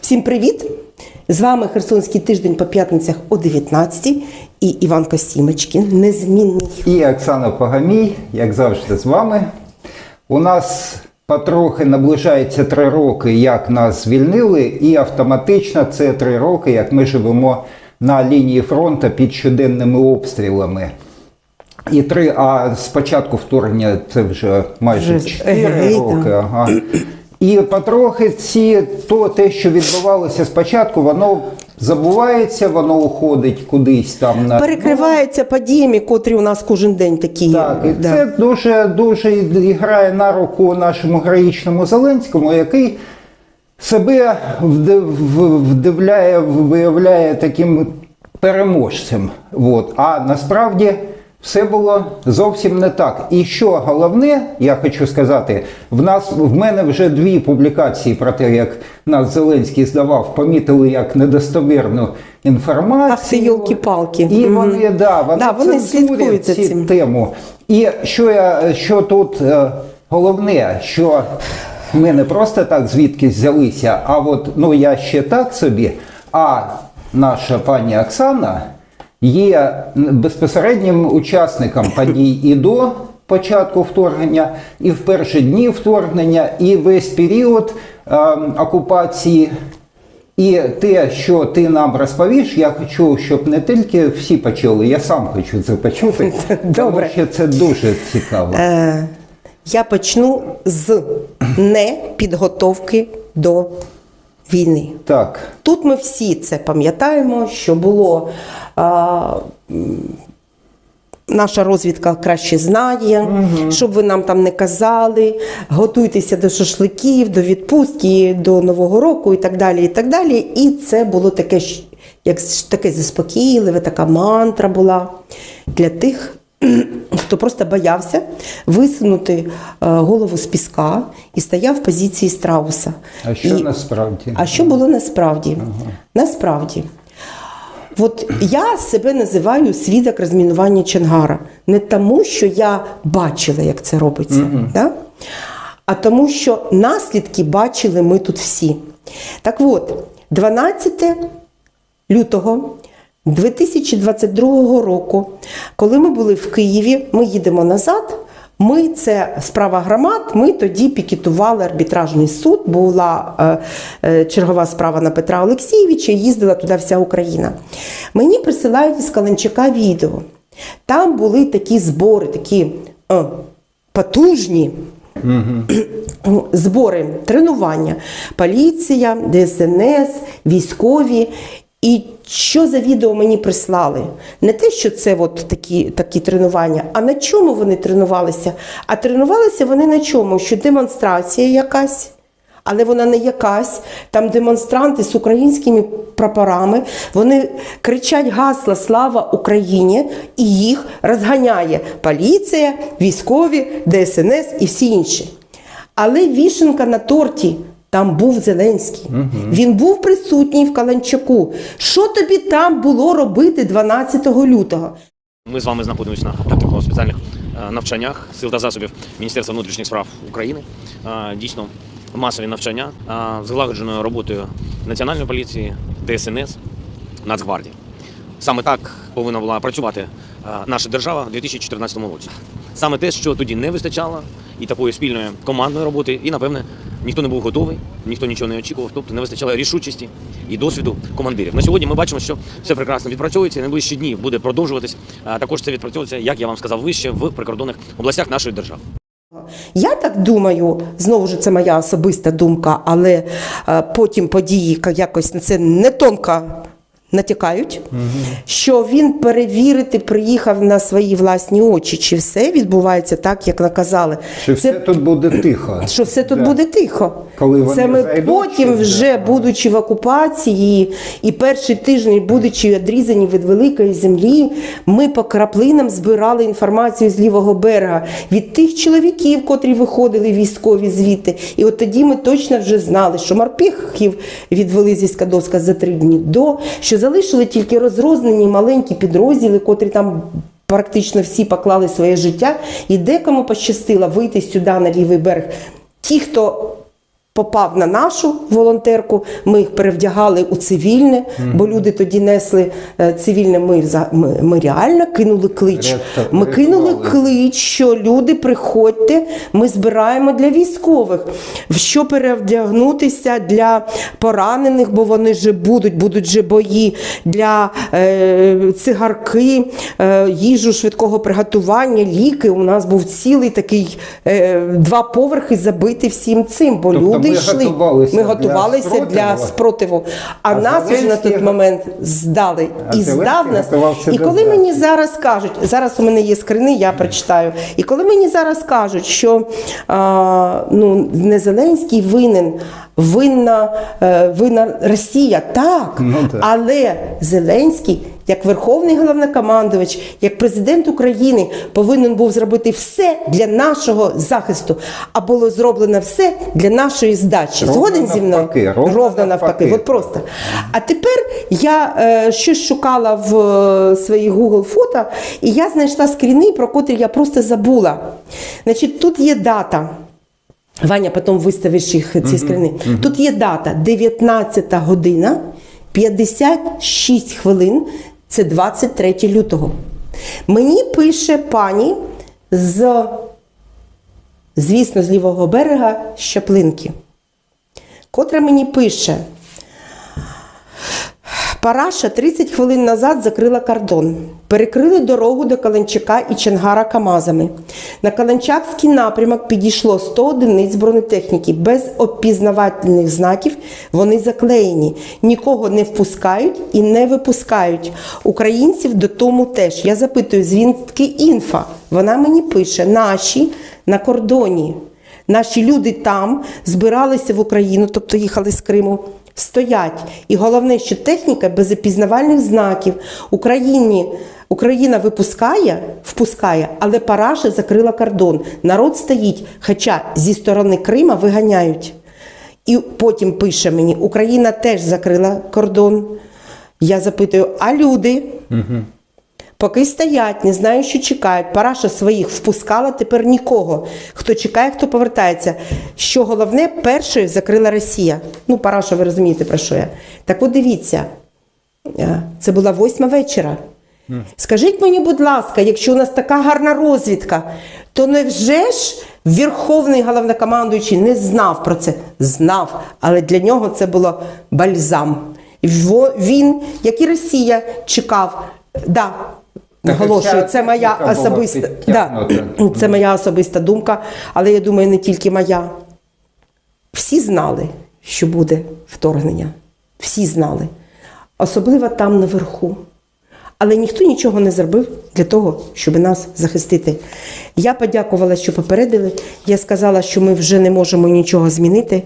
Всім привіт! З вами Херсонський тиждень по п'ятницях о 19 і Іван Костімочкін, незмінний. І Оксана Погамій, як завжди, з вами. У нас потрохи наближається три роки, як нас звільнили, і автоматично це три роки, як ми живемо на лінії фронту під щоденними обстрілами. І три, а з початку вторгнення це вже майже чотири роки. Ага. І потрохи ці, то те, що відбувалося спочатку, воно забувається, воно уходить кудись там на Перекривається подіями, котрі у нас кожен день такі. так, і да. це дуже дуже грає на руку нашому героїчному Зеленському, який себе вдив- вдивляє, виявляє таким переможцем. От. А насправді все було зовсім не так. І що головне, я хочу сказати, в нас в мене вже дві публікації про те, як нас Зеленський здавав, помітили як недостовірну інформацію. Ах ти, йолки-палки. І вони, да, вони, Да, вони слідкують ці цим. тему. І що я що тут е, головне, що ми не просто так звідкись взялися, а от ну я ще так собі. А наша пані Оксана є безпосереднім учасником подій і до початку вторгнення, і в перші дні вторгнення, і весь період е, окупації. І те, що ти нам розповіш, я хочу, щоб не тільки всі почули, я сам хочу це почути. Добре. Тому що це дуже цікаво. Е, я почну з непідготовки до війни. Так, Тут ми всі це пам'ятаємо, що було. А, Наша розвідка краще знає, щоб ви нам там не казали, готуйтеся до шашликів, до відпустки, до Нового року і так далі. І так далі. І це було таке, як таке заспокійливе, така мантра була для тих, хто просто боявся висунути е, голову з піска і стояв в позиції страуса. а що І- насправді? а що було насправді? Насправді. От я себе називаю свідок розмінування Чонгара. Не тому, що я бачила, як це робиться, да? а тому, що наслідки бачили ми тут всі. Так от, 12 лютого 2022 року, коли ми були в Києві, ми їдемо назад. Ми це справа громад. Ми тоді пікетували арбітражний суд. Була е, е, чергова справа на Петра Олексійовича. Їздила туди вся Україна. Мені присилають із Каленчака відео. Там були такі збори, такі е, потужні збори, тренування, поліція, ДСНС, військові. І що за відео мені прислали? Не те, що це от такі, такі тренування, а на чому вони тренувалися? А тренувалися вони на чому? Що демонстрація якась. Але вона не якась. Там демонстранти з українськими прапорами. Вони кричать гасла Слава Україні! і їх розганяє поліція, військові, ДСНС і всі інші. Але вішенка на торті. Там був Зеленський. Він був присутній в Каланчаку. Що тобі там було робити 12 лютого? Ми з вами знаходимося на тактико спеціальних е, навчаннях сил та засобів Міністерства внутрішніх справ України. Е, Дійсно масові навчання е, з злагодженою роботою Національної поліції, ДСНС, Нацгвардії. Саме так повинна була працювати наша держава у 2014 році. Саме те, що тоді не вистачало, і такої спільної командної роботи, і напевне ніхто не був готовий, ніхто нічого не очікував, тобто не вистачало рішучості і досвіду командирів. На сьогодні ми бачимо, що все прекрасно відпрацьовується. і Найближчі дні буде продовжуватись. Також це відпрацьовується, як я вам сказав, вище в прикордонних областях нашої держави. Я так думаю, знову ж це моя особиста думка, але е, потім події якось це не тонко натякають, що він перевірити приїхав на свої власні очі, чи все відбувається так, як наказали. Чи все тут буде тихо? що все тут Да. буде тихо. Коли вони Це ми зайдуть, потім чи- вже, будучи в окупації, і перший тиждень, будучи відрізані від великої землі, ми по краплинам збирали інформацію з лівого берега від тих чоловіків, котрі виходили військові звідти. І от тоді ми точно вже знали, що морпіхів відвели зі Скадовська за три дні до, що залишили тільки розрознені маленькі підрозділи, котрі там практично всі поклали своє життя, і декому пощастило вийти сюди на лівий берег. Ті, хто попав на нашу волонтерку. Ми їх перевдягали у цивільне, бо люди тоді несли е, цивільне. Ми, ми, ми реально кинули клич. Ми кинули клич, що люди приходьте, ми збираємо для військових. В що перевдягнутися для поранених, бо вони же будуть, будуть же бої для е, цигарки, е, їжу швидкого приготування, ліки. У нас був цілий такий е, два поверхи забитий всім цим, бо Тобто люди ми йшли. готувалися Ми для готувалися для спротиву? спротиву. А, А нас вже на той момент здали. А і здав нас. І коли мені зараз кажуть, зараз у мене є скрини, я прочитаю. І коли мені зараз кажуть, що а, ну, не Зеленський винен, винна, е, винна Росія, так, Ну, так. але Зеленський. Як верховний головнокомандувач, як президент України повинен був зробити все для нашого захисту, а було зроблено все для нашої здачі. Ровно Згоден зі мною? ровно ровно навпаки. навпаки. От просто. А тепер я е, щось шукала в е, своїх Google фото, і я знайшла скріни, про котрі я просто забула. Значить, тут є дата. Ваня, потім виставиш їх ці скрини. Тут є дата 19 година 56 хвилин. Це 23 лютого. Мені пише пані з, звісно, з лівого берега Щаплинки, котра мені пише. Параша 30 хвилин назад закрила кордон. Перекрили дорогу до Каленчака і Чангара Камазами. На Каленчакський напрямок підійшло 100 одиниць бронетехніки. Без опізнавательних знаків вони заклеєні. Нікого не впускають і не випускають. Українців до тому теж. Я запитую, звідки інфа? Вона мені пише: наші на кордоні. Наші люди там збиралися в Україну, тобто їхали з Криму. Стоять. І головне, що техніка без опізнавальних знаків Україні. Україна випускає, впускає, але Параша закрила кордон. Народ стоїть, хоча зі сторони Крима виганяють. І потім пише мені: Україна теж закрила кордон. Я запитую, а люди? Поки стоять, не знаю, що чекають. Параша своїх впускала, тепер нікого. Хто чекає, хто повертається. Що головне, першою закрила Росія. Ну, Параша, ви розумієте, про що я. Так от дивіться, е, це була восьма вечора. Скажіть мені, будь ласка, якщо у нас така гарна розвідка, то невже ж Верховний головнокомандуючий не знав про це? Знав, але для нього це було бальзам. Він, як і Росія, чекав. Да, наголошую, це моя особиста, да, це моя особиста думка, але я думаю, не тільки моя. Всі знали, що буде вторгнення. Всі знали. Особливо там наверху. Але ніхто нічого не зробив для того, щоб нас захистити. Я подякувала, що попередили. Я сказала, що ми вже не можемо нічого змінити.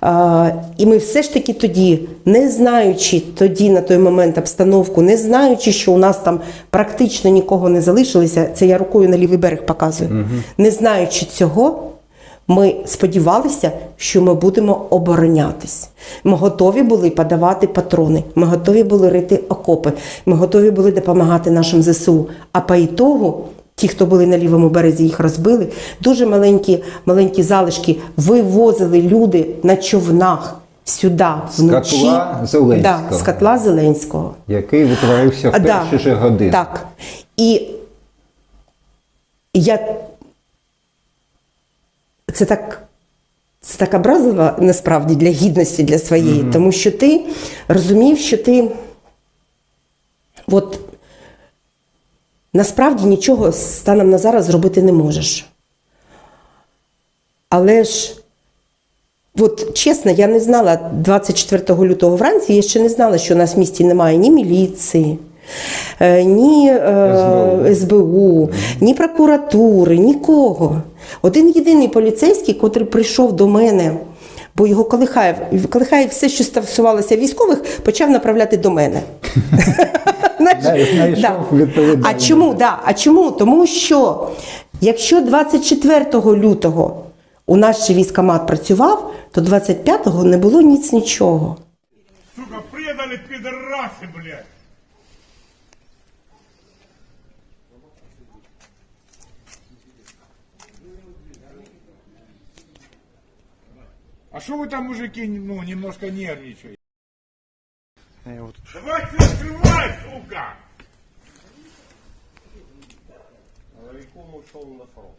А, і ми все ж таки тоді, не знаючи тоді на той момент обстановку, не знаючи, що у нас там практично нікого не залишилося, це я рукою на лівий берег показую. Не знаючи цього, ми сподівалися, що ми будемо оборонятись. Ми готові були подавати патрони, ми готові були рити окопи, ми готові були допомагати нашим ЗСУ. А по ітогу, ті, хто були на лівому березі, їх розбили. Дуже маленькі, маленькі залишки вивозили люди на човнах сюди З вночі. котла Зеленського. Да, з котла Зеленського. Який витворився в да, перші ж години. Так. І я. Це так. Це так образливо насправді для гідності для своєї, тому що ти розумів, що ти от насправді нічого станом на зараз зробити не можеш. Але ж От чесно, я не знала 24 лютого вранці, я ще не знала, що у нас в місті немає ні міліції, е, ні е, СБУ, ні прокуратури, нікого. Один єдиний поліцейський, котрий прийшов до мене, бо його Колихаєв, Колихаєв все, що стосувалося військових, почав направляти до мене. А чому? А чому? Тому що якщо 24 лютого у нас ще військомат працював, то 25-го не було ніц нічого. Сука, предали пидорасы, блядь! А что вы там, мужики, ну, немножко нервничаете? Давайте открывай, сука!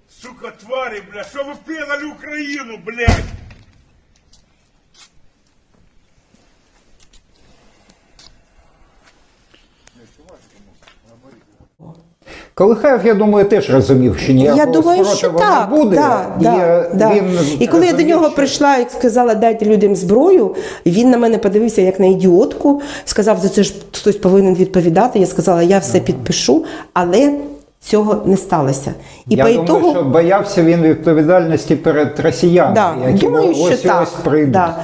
Сука, твари, блядь, что вы предали Украину, блядь? Колихаєв, я думаю, теж розумів, що ніякого Я думаю, що так. не буде. Да, і, да, да. він і коли я до нього що- прийшла і сказала, дайте людям зброю, він на мене подивився як на ідіотку, сказав, за це ж хтось повинен відповідати. Я сказала, я все підпишу, але цього не сталося. І я думаю, що боявся він відповідальності перед росіянами, Да, які думаю, ось що ось так. прийдуть. Да.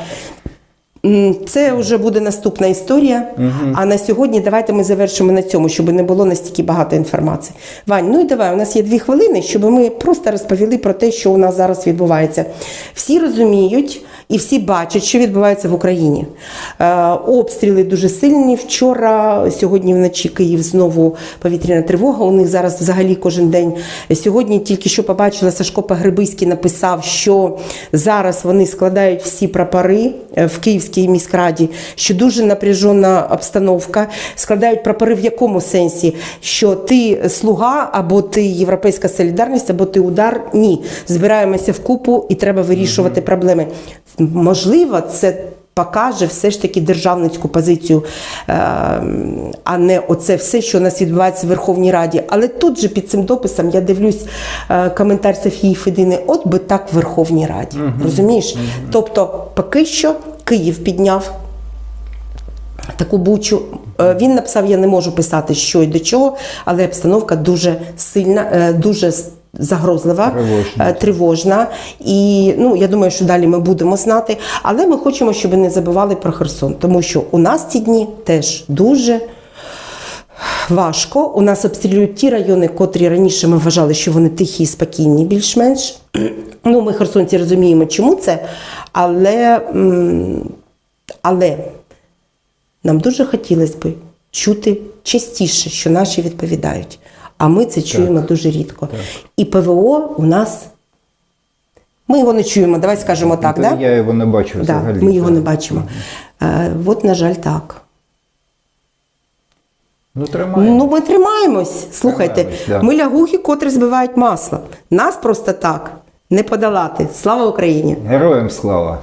Це вже буде наступна історія. А на сьогодні давайте ми завершимо на цьому, щоб не було настільки багато інформації. Вань, ну і давай, у нас є дві хвилини, щоб ми просто розповіли про те, що у нас зараз відбувається. Всі розуміють і всі бачать, що відбувається в Україні. Е, обстріли дуже сильні. Вчора, сьогодні вночі Київ знову повітряна тривога. У них зараз взагалі кожен день. Сьогодні тільки що побачила Сашко Погребиський написав, що зараз вони складають всі прапори е, в Київській міськраді, що дуже напряжена обстановка. Складають прапори в якому сенсі? Що ти слуга, або ти європейська солідарність, або ти удар? Ні. Збираємося в купу і треба вирішувати проблеми. Можливо, це покаже все ж таки державницьку позицію, е, а не оце все, що у нас відбувається в Верховній Раді. Але тут же під цим дописом я дивлюсь е, коментар Софії Федини, от би так в Верховній Раді. Розумієш? Тобто, поки що Київ підняв таку бучу. Е, Він написав: я не можу писати, що і до чого, але обстановка дуже сильна, дуже загрозлива, Тривожна. е, тривожна. І ну я думаю, що далі ми будемо знати. Але ми хочемо, щоб не забували про Херсон, тому що у нас ці дні теж дуже. Важко. У нас обстрілюють ті райони, котрі раніше ми вважали, що вони тихі і спокійні, більш-менш. Ну, ми херсонці розуміємо, чому це, але, але нам дуже хотілося б чути частіше, що наші відповідають. А ми це чуємо дуже рідко. І ПВО у нас. Ми його не чуємо, давай скажемо так, Та да? Я його не бачу Да, взагалі. ми його не бачимо. Е, от, на жаль, так. Ну, тримаємо. Ну, ми тримаємось. Слухайте, Тримаємось, да. ми лягухи, котрі збивають масло. Нас просто так не подолати. Слава Україні! Героям слава.